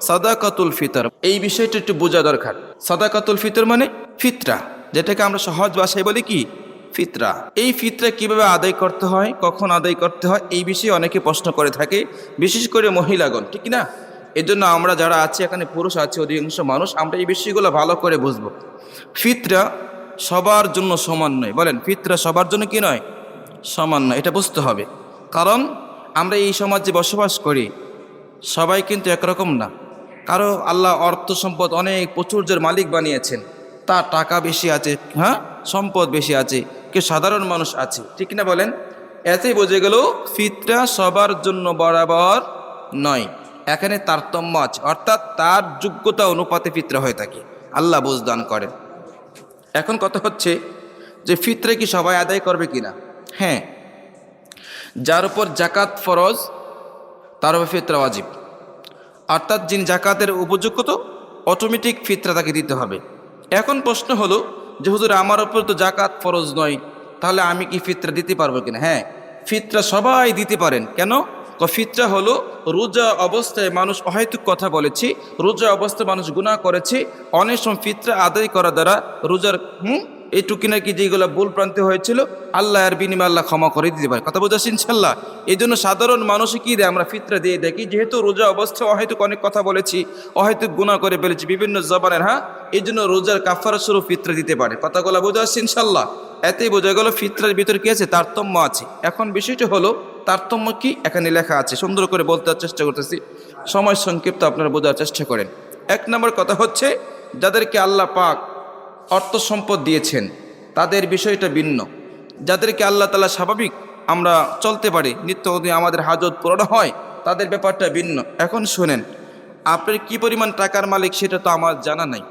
সাদাকাতুল ফিতর। এই বিষয়টা একটু বোঝা দরকার। সাদাকাতুল ফিতর মানে ফিতরা, যেটাকে আমরা সহজ ভাষায় বলি কি? ফিতরা। এই ফিতরা কীভাবে আদায় করতে হয়, কখন আদায় করতে হয়, এই বিষয়ে অনেকে প্রশ্ন করে থাকে, বিশেষ করে মহিলাগণ, ঠিক না এই জন্য আমরা যারা আছি, এখানে পুরুষ আছে, অধিকাংশ মানুষ, আমরা এই বিষয়গুলো ভালো করে বুঝব। ফিতরা সবার জন্য সমান নয়। বলেন, ফিতরা সবার জন্য কি নয়? সমান নয়, এটা বুঝতে হবে। কারণ আমরা এই সমাজে বসবাস করি, সবাই কিন্তু একরকম না। কারও আল্লাহ অর্থ সম্পদ অনেক প্রচুর্যের মালিক বানিয়েছেন। তার টাকা বেশি আছে হ্যাঁ? সম্পদ বেশি আছে, কেউ সাধারণ মানুষ আছে, ঠিক না বলেন? এতেই বোঝে গেল ফিতরা সবার জন্য বরাবর নয়। এখানে তারতম্য আছে, অর্থাৎ তার যোগ্যতা অনুপাতে ফিতরা হয়ে থাকে। আল্লাহ বুঝদান করেন। এখন কথা হচ্ছে যে ফিতরে কি সবাই আদায় করবে কিনা? হ্যাঁ। যার উপর জাকাত ফরজ, তার উপর ফিতরা ওয়াজিব। অর্থাৎ যিনি জাকাতের উপযুক্ত তো অটোমেটিক ফিতরা তাকে দিতে হবে। এখন প্রশ্ন হলো যে, হুজুর, আমার ওপর তো জাকাত ফরজ নয়, তাহলে আমি কি ফিতরা দিতে পারব কিনা? হ্যাঁ ফিতরা সবাই দিতে পারেন। কেন? ফিতরা হলো রোজা অবস্থায় মানুষ, অহেতুক কথা বলেছি, রোজা অবস্থায় মানুষ গুনাহ করেছে, অনেক সময় ফিতরা আদায় করা দ্বারা রোজার, হুম? এইটুকি নাকি যেগুলো ভুল প্রান্তে হয়েছিল, আল্লাহ আর বিনিময় আল্লাহ ক্ষমা করে দিতে পারে। কথা বোঝাচ্ছি ইনশাল্লাহ এই জন্য সাধারণ মানুষে কী দেয় আমরা ফিতরা দিয়ে দেখি? যেহেতু রোজা অবস্থায় অহেতুক অনেক কথা বলেছি, অহেতুক গুণা করে ফেলেছি, বিভিন্ন জবানের হ্যাঁ? এই জন্য রোজার কাফারা স্বরূপ ফিতরা দিতে পারে। কথাগুলো বোঝা ইনশাল্লাহ এতেই বোঝা গেল ফিতরার ভিতরে কি আছে? তারতম্য আছে। এখন বিষয়টি হলো, তারতম্য কি? এখানে লেখা আছে। সুন্দর করে বলতে চেষ্টা করতেছি। সময় সংক্ষিপ্ত আপনারা বোঝার চেষ্টা করেন। এক নম্বর কথা হচ্ছে, যাদেরকে আল্লাহ পাক অর্থ সম্পদ দিয়েছেন। তাদের বিষয়টা ভিন্ন। যাদেরকে আল্লাহ তালা স্বাভাবিক আমরা চলতে পারি, নিত্য নতুন আমাদের হাজত পূরণ হয়, তাদের ব্যাপারটা ভিন্ন। এখন শোনেন, আপনার কি পরিমাণ টাকার মালিক সেটা তো আমার জানা নাই।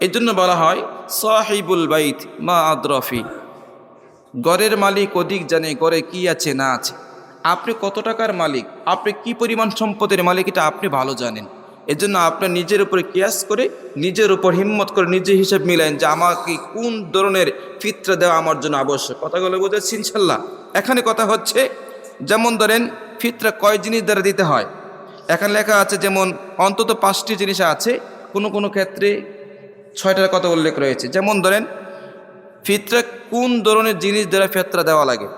এই জন্য বলা হয়, সাহিবুল বাইত মা আদ্রফি। গড়ের মালিক অধিক জানে গড়ে কি আছে না আছে। আপনি কত টাকার মালিক? আপনি কি পরিমাণ সম্পদের মালিক? এটা আপনি ভালো জানেন। এজন্য আপনার নিজের উপরে কিয়াস করে, নিজের উপর হিম্মত করে নিজে হিসাব মিলেন যে আমাকে কোন ধরনের ফিতরা দেওয়া আমার জন্য আবশ্যক। কথাগুলো বোঝাচ্ছি ইনশাল্লাহ। এখানে কথা হচ্ছে, যেমন ধরেন ফিতরা কয় জিনিস দ্বারা দিতে হয়? এখানে লেখা আছে যেমন অন্তত পাঁচটি জিনিস আছে, কোনো কোনো ক্ষেত্রে ছয়টার কথা উল্লেখ রয়েছে। যেমন ধরেন ফিতরা কোন ধরনের জিনিস দ্বারা ফেতরা দেওয়া লাগে?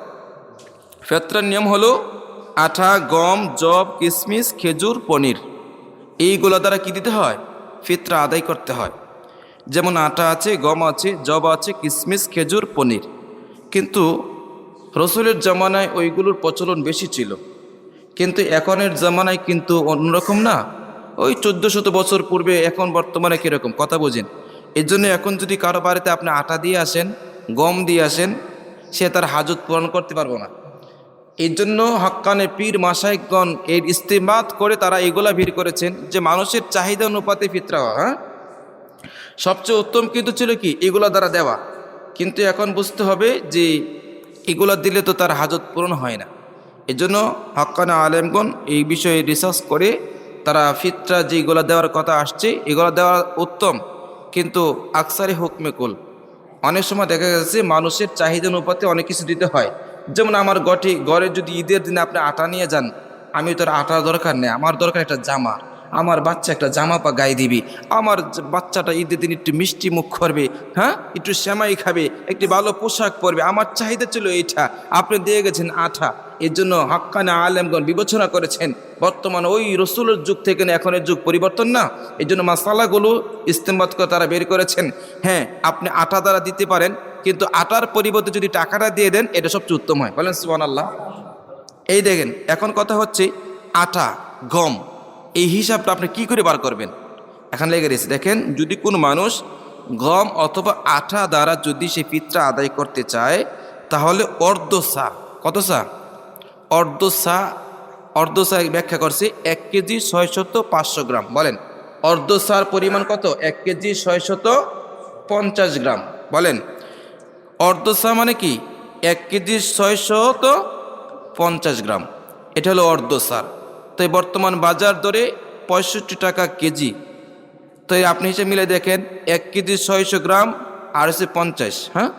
ফেতরার নিয়ম হলো আঠা, গম জব কিশমিশ খেজুর, পনির। এইগুলো দ্বারা কি দিতে হয়? ফিতরা আদায় করতে হয়। যেমন আটা আছে, গম আছে, জব আছে কিশমিশ খেজুর, পনির। কিন্তু রসুলের জামানায় ওইগুলোর প্রচলন বেশি ছিল। কিন্তু এখনের জামানায় কিন্তু অন্যরকম না। ওই চোদ্দ শত বছর পূর্বে এখন বর্তমানে কীরকম? কথা বোঝেন। এর জন্য এখন যদি কারও বাড়িতে আপনি আটা দিয়ে আসেন, গম দিয়ে আসেন, সে তার হাজত পূরণ করতে পারব না। এই জন্য হক্কানে পীর মাসাইকগণ এর ইস্তেমাত করে তারা এগুলা ভিড় করেছেন যে মানুষের চাহিদা অনুপাতে ফিতরা হ্যাঁ? সবচেয়ে উত্তম কিন্তু ছিল কি? এগুলা দ্বারা দেওয়া। কিন্তু এখন বুঝতে হবে যে এগুলা দিলে তো তার হাজত পূরণ হয় না। এজন্য হক্কানা আলেমগণ এই বিষয়ে রিসার্চ করে তারা ফিতরা যেগুলো দেওয়ার কথা আসছে, এগুলো দেওয়া উত্তম। কিন্তু আকসারে হুকমেকুল অনেক সময় দেখা গেছে মানুষের চাহিদা অনুপাতে অনেক কিছু দিতে হয়। যেমন আমার গটি ঘরে যদি ঈদের দিনে আপনি আটা নিয়ে যান, আমি তোর আটার দরকার নেই, আমার দরকার একটা জামা। আমার বাচ্চা একটা জামা পা গায়ে দিবি। আমার বাচ্চাটা ঈদের দিন একটু মিষ্টি মুখ করবে হ্যাঁ? একটু শ্যামাই খাবে, একটি ভালো পোশাক পরবে। আমার চাহিদা ছিল এইটা। আপনি দিয়ে গেছেন আঠা এর জন্য হাক্কানা আলেমগণ বিবেচনা করেছেন। বর্তমান ওই রসুলের যুগ থেকে না, এখনের যুগ পরিবর্তন না। এই জন্য মশালাগুলো ইস্তেমাত করে তারা বের করেছেন। হ্যাঁ আপনি আটা দ্বারা দিতে পারেন। কিন্তু আটার পরিবর্তে যদি টাকাটা দিয়ে দেন, এটা সবচেয়ে উত্তম হয়। বলেন সুবান আল্লাহ এই দেখেন, এখন কথা হচ্ছে আটা, গম, এই হিসাবটা আপনি কি করে বার করবেন? এখন লেগে রয়েছে, দেখেন, যদি কোনো মানুষ গম অথবা আটা দ্বারা যদি সে পিত্রা আদায় করতে চায়, তাহলে অর্ধ সা কত সা অর্ধ সা অর্ধ সা ব্যাখ্যা করছে, এক কেজি ছয়শত পাঁচশো গ্রাম। বলেন, অর্ধ সার পরিমাণ কত? এক কেজি ছয়শত পঞ্চাশ গ্রাম। বলেন অর্ধ সা মানে কি? এক কেজি ছয়শত পঞ্চাশ গ্রাম। এটা হলো অর্ধ সার তো বর্তমান বাজার দরে পঁয়ষট্টি টাকা কেজি। তো এই আপনি হিসেবে মিলে দেখেন, এক কেজি ছয়শো গ্রাম আর হচ্ছে পঞ্চাশ হ্যাঁ?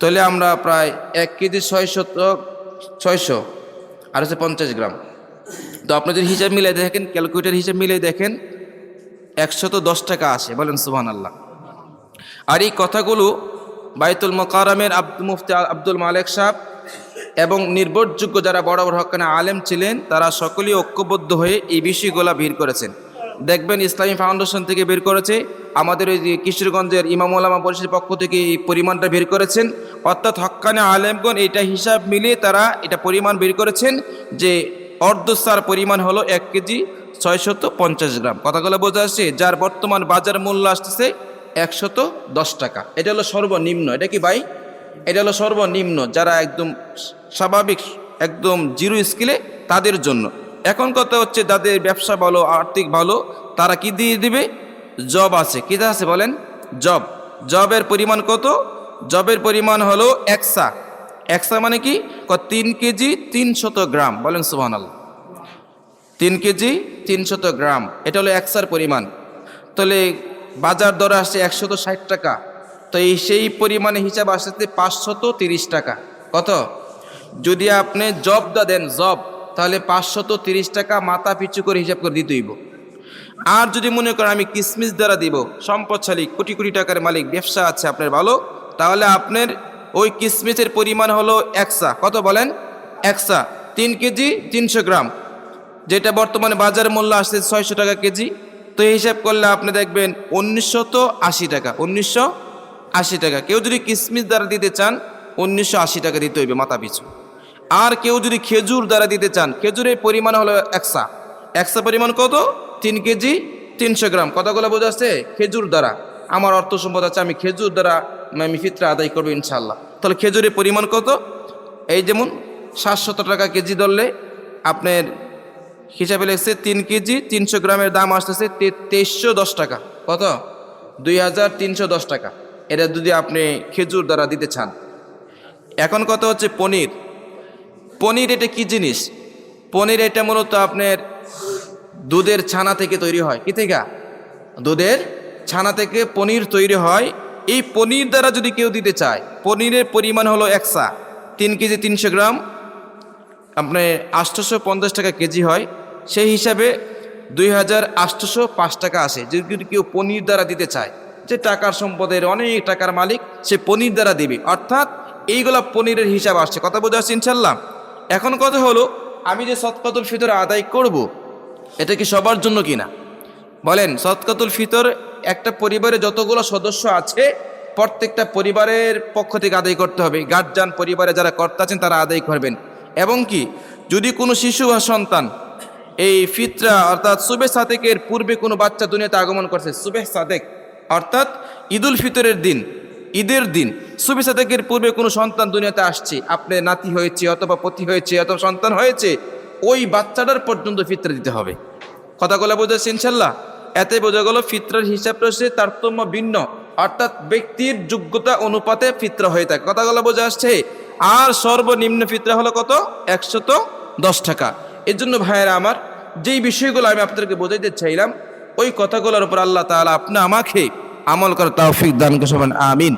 তাহলে আমরা প্রায় এক কেজি ছয়শত ছয়শো আর হচ্ছে পঞ্চাশ গ্রাম। তো আপনি যদি হিসাব মিলাই দেখেন, ক্যালকুলেটার হিসাব মিলাই দেখেন একশত দশ টাকা আসে, বলেন সুবহান আল্লাহ আর এই কথাগুলো বাইতুল মোকারমের আব্দুল মুফতি আব্দুল মালেক সাহ এবং নির্ভরযোগ্য যারা বড় বড় হকানে আলেম ছিলেন, তারা সকলেই ঐক্যবদ্ধ হয়ে এই বিষয়গুলা বের করেছেন। দেখবেন ইসলামী ফাউন্ডেশন থেকে বের করেছে, আমাদের ওই কিশোরগঞ্জের ইমাম ওলামা পরিষদের পক্ষ থেকে এই পরিমাণটা বের করেছেন। অর্থাৎ হক্কানে আলেমগণ এটা হিসাব মিলিয়ে তারা এটা পরিমাণ বের করেছেন যে অর্ধসার পরিমাণ হলো এক কেজি ছয়শত পঞ্চাশ গ্রাম। কথাগুলো বোঝা যাচ্ছে, যার বর্তমান বাজার মূল্য আসতেছে একশত দশ টাকা। এটা হলো সর্বনিম্ন। এটা কি ভাই? এটা হলো সর্বনিম্ন যারা একদম স্বাভাবিক, একদম জিরো স্কিলে তাদের জন্য। এখন কথা হচ্ছে যাদের ব্যবসা ভালো, আর্থিক ভালো, তারা কি দিয়ে দিবে? জব আছে। কী আছে বলেন? জব। জবের পরিমাণ কত? জবের পরিমাণ হলো একসা একসা মানে কি? তিন কেজি তিনশত গ্রাম। বলেন সুহান তিন কেজি তিনশত গ্রাম। এটা হলো একসার পরিমাণ। তাহলে বাজার দরে আসছে একশত ষাট টাকা। তো এই সেই পরিমাণে হিসাব আসছে পাঁচশত তিরিশ টাকা। কত? যদি আপনি জবটা দেন, জব, তাহলে পাঁচশত তিরিশ টাকা মাথা পিছু করে হিসাব করে দিতে হইব। আর যদি মনে করেন আমি কিসমিস দ্বারা দিব, সম্পদশালী, কোটি কোটি টাকার মালিক, ব্যবসা আছে আপনার ভালো, তাহলে আপনার ওই কিসমিসের পরিমাণ হলো একসা কত বলেন? একসা তিন কেজি তিনশো গ্রাম। যেটা বর্তমানে বাজার মূল্য আসছে ছয়শো টাকা কেজি। তো হিসাব করলে আপনি দেখবেন উনিশশো আশি টাকা, উনিশশো আশি টাকা। কেউ যদি কিসমিস দ্বারা দিতে চান, উনিশশো আশি টাকা দিতে হইবে মাথা পিছু। আর কেউ যদি খেজুর দ্বারা দিতে চান, খেজুরের পরিমাণ হলো একসা। একসা পরিমাণ কত? তিন কেজি, তিনশো গ্রাম। কতগুলো বোঝা যাচ্ছে? খেজুর দ্বারা। আমার অর্থ সম্পদ আছে, আমি খেজুর দ্বারা আমি ফিতরা আদায় করব ইনশাল্লাহ তাহলে খেজুরের পরিমাণ কত? এই যেমন সাতশত টাকা কেজি ধরলে আপনার হিসাবে লেগছে তিন কেজি তিনশো গ্রামের দাম আসতেছে তেইশশো দশ টাকা। কত? দুই হাজার তিনশো দশ টাকা। এটা যদি আপনি খেজুর দ্বারা দিতে চান। এখন কত হচ্ছে? পনির। পনির এটা কি জিনিস? পনির এটা মূলত আপনার দুধের ছানা থেকে তৈরি হয়। কি থেকে? দুধের ছানা থেকে পনির তৈরি হয়। এই পনির দ্বারা যদি কেউ দিতে চায়, পনিরের পরিমাণ হলো একসা তিন কেজি তিনশো গ্রাম। আপনার আটশোশো পঞ্চাশ টাকা কেজি হয়। সেই হিসাবে দুই হাজার আটশোশো পাঁচ টাকা আসে। যদি কেউ পনির দ্বারা দিতে চায়, যে টাকার সম্পদের অনেক টাকার মালিক, সে পনির দ্বারা দিবে। অর্থাৎ এইগুলা পনিরের হিসাব আসছে। কথা বোঝা যাচ্ছে ইনশাল্লাহ? এখন কথা হলো, আমি যে সৎকাতুল ফিতর আদায় করব। এটা কি সবার জন্য কিনা? বলেন সৎকাতুল ফিতর একটা পরিবারে যতগুলো সদস্য আছে, প্রত্যেকটা পরিবারের পক্ষ থেকে আদায় করতে হবে। গার্জান পরিবারে যারা কর্তা আছেন, তারা আদায় করবেন। এবং কি, যদি কোনো শিশু বা সন্তান এই ফিতরা অর্থাৎ সুবে সাদেকের পূর্বে কোনো বাচ্চা দুনিয়াতে আগমন করছে, সুবে সাদেক। অর্থাৎ ঈদুল ফিতরের দিন, ঈদের দিন, সুবে সাদেকের পূর্বে কোনো সন্তান দুনিয়াতে আসছে আপনার নাতি হয়েছে অথবা পতি হয়েছে অথবা সন্তান হয়েছে, ওই বাচ্চাটার পর্যন্ত ফিতরা দিতে হবে। কথাগুলো বোঝাচ্ছে ইনশাল্লাহ এতে বোঝা গেল ফিতরার হিসাব হচ্ছে তারতম্য ভিন্ন। অর্থাৎ ব্যক্তির যোগ্যতা অনুপাতে ফিতরা হয়ে থাকে। কথাগুলো বোঝা আসছে, আর সর্বনিম্ন ফিতরা হলো কত? একশত দশ টাকা। এর জন্য ভাইয়েরা আমার যেই বিষয়গুলো আমি আপনাদেরকে বোঝাইতে চাইলাম, ওই কথাগুলোর উপর আল্লাহ তাআলা আপনি আমাকে আমল করার তৌফিক দান করবেন আমিন।